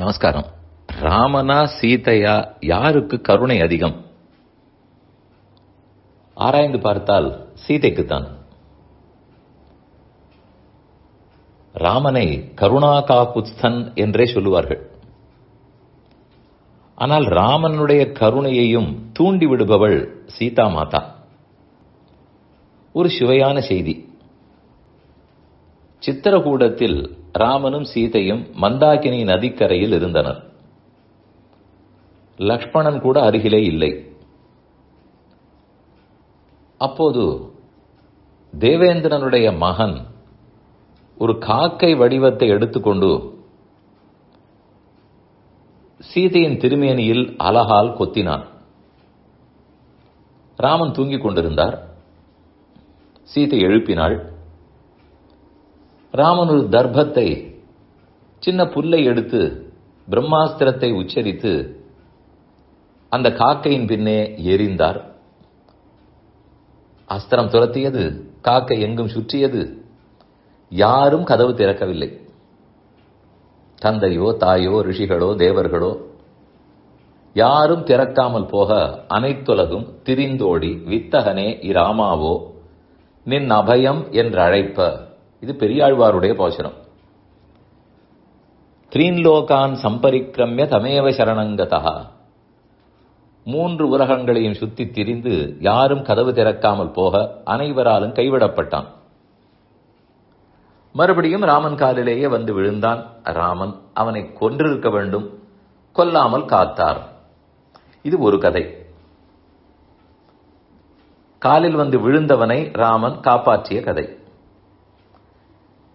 நமஸ்காரம். ராமனா சீதையா யாருக்கு கருணை அதிகம்? ஆராய்ந்து பார்த்தால் சீதைக்குத்தான். ராமனை கருணா காகுத்ஸ்தன் என்றே சொல்லுவார்கள். ஆனால் ராமனுடைய கருணையையும் தூண்டி விடுபவள் சீதா மாதா. ஒரு சுவையான செய்தி. சித்திரகூடத்தில் ராமனும் சீதையும் மந்தாகினி நதிக்கரையில் இருந்தனர். லக்ஷ்மணன் கூட அருகிலே இல்லை. அப்போது தேவேந்திரனுடைய மகன் ஒரு காக்கை வடிவத்தை எடுத்துக்கொண்டு சீதையின் திருமேனியில் அலகால் கொத்தினான். ராமன் தூங்கிக் கொண்டிருந்தார். சீதை எழுப்பினாள். ராமன் ஒரு தர்ப்பத்தை சின்ன புல்லை எடுத்து பிரம்மாஸ்திரத்தை உச்சரித்து அந்த காக்கையின் பின்னே எரிந்தார். அஸ்திரம் துரத்தியது காக்கை எங்கும் சுற்றியது. யாரும் கதவு திறக்கவில்லை. தந்தையோ தாயோ ரிஷிகளோ தேவர்களோ யாரும் திறக்காமல் போக அனைத்துலகும் திரிந்தோடி வித்தகனே இராமாவோ நின் அபயம் என்றழைப்ப இது பெரியாழ்வாருடைய போஷனம் த்ரீன்லோகான் சம்பரிக்கிரமிய தமேவ சரணங்கதா. மூன்று உலகங்களையும் சுத்தி திரிந்து யாரும் கதவு திறக்காமல் போக அனைவராலும் கைவிடப்பட்டான். மறுபடியும் ராமன் காலிலேயே வந்து விழுந்தான். ராமன் அவனை கொன்றிருக்க வேண்டும். கொல்லாமல் காத்தார். இது ஒரு கதை. காலில் வந்து விழுந்தவனை ராமன் காப்பாற்றிய கதை.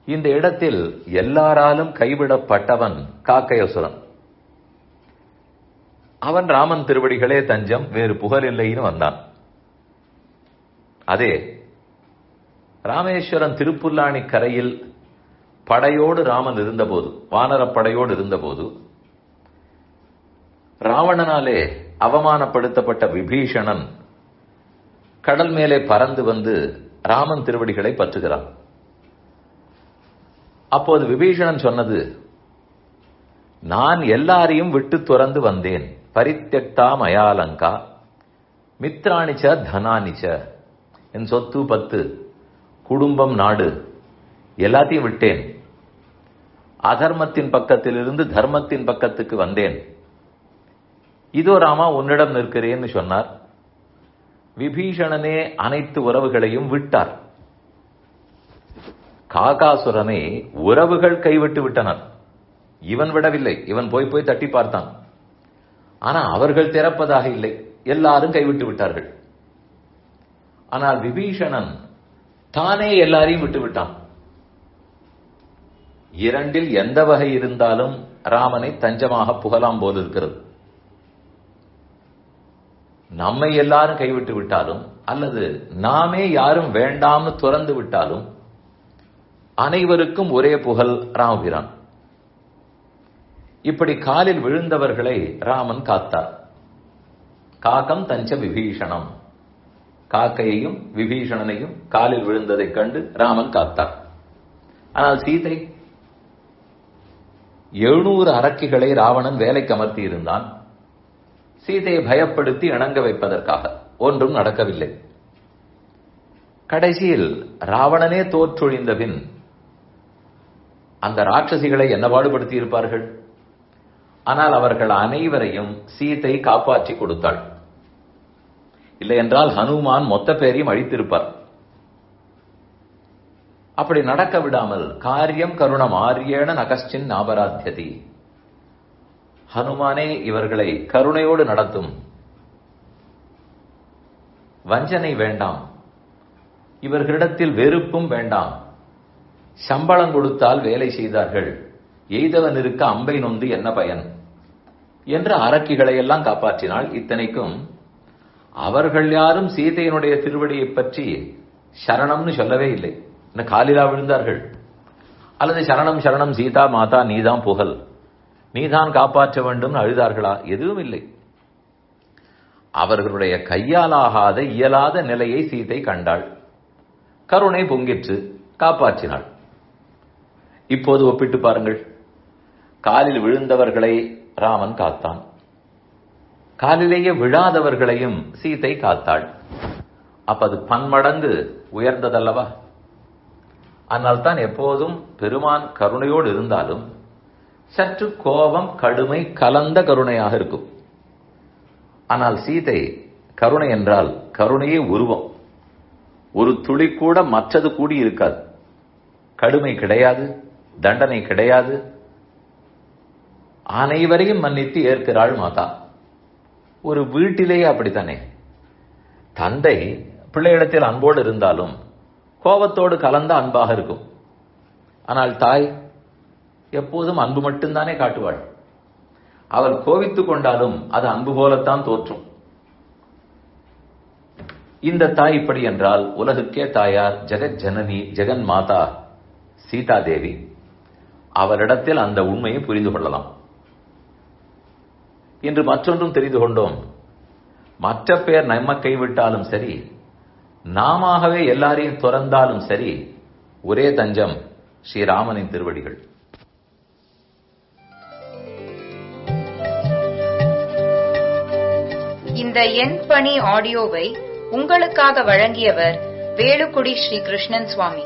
இந்த இடத்தில் எல்லாராலும் கைவிடப்பட்டவன் காக்கையசுரன். அவன் ராமன் திருவடிகளே தஞ்சம் வேறு புகழ் இல்லைன்னு வந்தான். அதே ராமேஸ்வரம் திருப்புல்லாணி கரையில் படையோடு ராமன் இருந்தபோது வானரப்படையோடு இருந்தபோது ராவணனாலே அவமானப்படுத்தப்பட்ட விபீஷணன் கடல் மேலே பறந்து வந்து ராமன் திருவடிகளை பற்றுகிறான். அப்போது விபீஷணன் சொன்னது நான் எல்லாரையும் விட்டு துறந்து வந்தேன். பரித்தெக்தா மயாலங்கா மித்ராணிச்ச தனானிச்ச என் சொத்து பத்து குடும்பம் நாடு எல்லாத்தையும் விட்டேன். அதர்மத்தின் பக்கத்திலிருந்து தர்மத்தின் பக்கத்துக்கு வந்தேன். இதோ ராமா உன்னிடம் நிற்கிறேன்னு சொன்னார். விபீஷணனே அனைத்து உறவுகளையும் விட்டார். காகாசுரனை உறவுகள் கைவிட்டு விட்டனர். இவன் விடவில்லை. இவன் போய் போய் தட்டி பார்த்தான். ஆனா அவர்கள் திறப்பதாக இல்லை. எல்லாரும் கைவிட்டு விட்டார்கள். ஆனால் விபீஷணன் தானே எல்லாரையும் விட்டு விட்டான். இரண்டில் எந்த வகை இருந்தாலும் ராமனை தஞ்சமாக புகழாம் போல் இருக்கிறது. நம்மை எல்லாரும் கைவிட்டு விட்டாலும் அல்லது நாமே யாரும் வேண்டாம்னு துறந்து விட்டாலும் அனைவருக்கும் ஒரே புகழ் ராமபிரான் இப்படி காலில் விழுந்தவர்களை ராமன் காத்தார். காக்கம் தஞ்ச விபீஷணம். காக்கையையும் விபீஷணனையும் காலில் விழுந்ததைக் கண்டு ராமன் காத்தார். ஆனால் சீதை எழுநூறு அரக்கிகளை ராவணன் வேலைக்கு அமர்த்தி இருந்தான் சீதையை பயப்படுத்தி இணங்க வைப்பதற்காக. ஒன்றும் நடக்கவில்லை. கடைசியில் ராவணனே தோற்றொழிந்த பின் அந்த ராட்சசிகளை என்ன பாடுபடுத்தி இருப்பார்கள்? ஆனால் அவர்கள் அனைவரையும் சீத்தை காப்பாற்றி கொடுத்தாள். இல்லை என்றால் ஹனுமான் மொத்த பேரையும் அழித்திருப்பார். அப்படி நடக்க விடாமல் காரியம் கருணம் ஆரியேன நகஸ்டின் நாபராத்தியதி. ஹனுமானே இவர்களை கருணையோடு நடத்தும். வஞ்சனை வேண்டாம். இவர்களிடத்தில் வெறுப்பும் வேண்டாம். சம்பளம் கொடுத்தால் வேலை செய்தார்கள். எய்தவன் இருக்க அம்பை நொந்து என்ன பயன்? என்ற அரக்கிகளை எல்லாம் காப்பாற்றினாள் இத்தனைக்கும். அவர்கள் யாரும் சீதையினுடைய திருவடியை பற்றி சரணம்னு சொல்லவே இல்லை. என்ன காலிலா விழுந்தார்கள்? அல்லது சரணம் சரணம் சீதா மாதா நீதான் புகழ். நீதான் காப்பாற்ற வேண்டும் அழுதார்களா? எதுவும் இல்லை. அவர்களுடைய கையாலாகாத இயலாத நிலையை சீதை கண்டாள். கருணை பொங்கிற்று காப்பாற்றினாள். இப்போது ஒப்பிட்டு பாருங்கள். காலில் விழுந்தவர்களை ராமன் காத்தான். காலிலேயே விழாதவர்களையும் சீதை காத்தாள். அப்ப அது பன்மடங்கு உயர்ந்ததல்லவா? ஆனால் தான் எப்போதும் பெருமான் கருணையோடு இருந்தாலும் சற்று கோபம் கடுமை கலந்த கருணையாக இருக்கும். ஆனால் சீதை கருணை என்றால் கருணையே உருவம். ஒரு துளி கூட மற்றது கூடி இருக்காது கடுமை கிடையாது. தண்டனை கிடையாது. அனைவரையும் மன்னித்து ஏற்கிறாள் மாதா. ஒரு வீட்டிலேயே அப்படித்தானே? தந்தை பிள்ளையிடத்தில் அன்போடு இருந்தாலும் கோபத்தோடு கலந்த அன்பாக இருக்கும். ஆனால் தாய் எப்போதும் அன்பு மட்டும்தானே காட்டுவாள். அவள் கோவித்துக் கொண்டாலும் அது அன்பு போலத்தான் தோற்றும் இந்த தாய் இப்படி என்றால் உலகுக்கே தாயார் ஜெகத் ஜனனி ஜெகன் மாதா சீதா தேவி அவரிடத்தில் அந்த உண்மையை புரிந்து கொள்ளலாம். இன்று மற்றொன்றும் தெரிந்து கொண்டோம். மற்ற பேர் நம்ம கைவிட்டாலும் சரி நாமவே எல்லாரையும் துறந்தாலும் சரி ஒரே தஞ்சம் ஸ்ரீராமனின் திருவடிகள். இந்த எண் பணி ஆடியோவை உங்களுக்காக வழங்கியவர் வேலுக்குடி ஸ்ரீ கிருஷ்ணன் சுவாமி.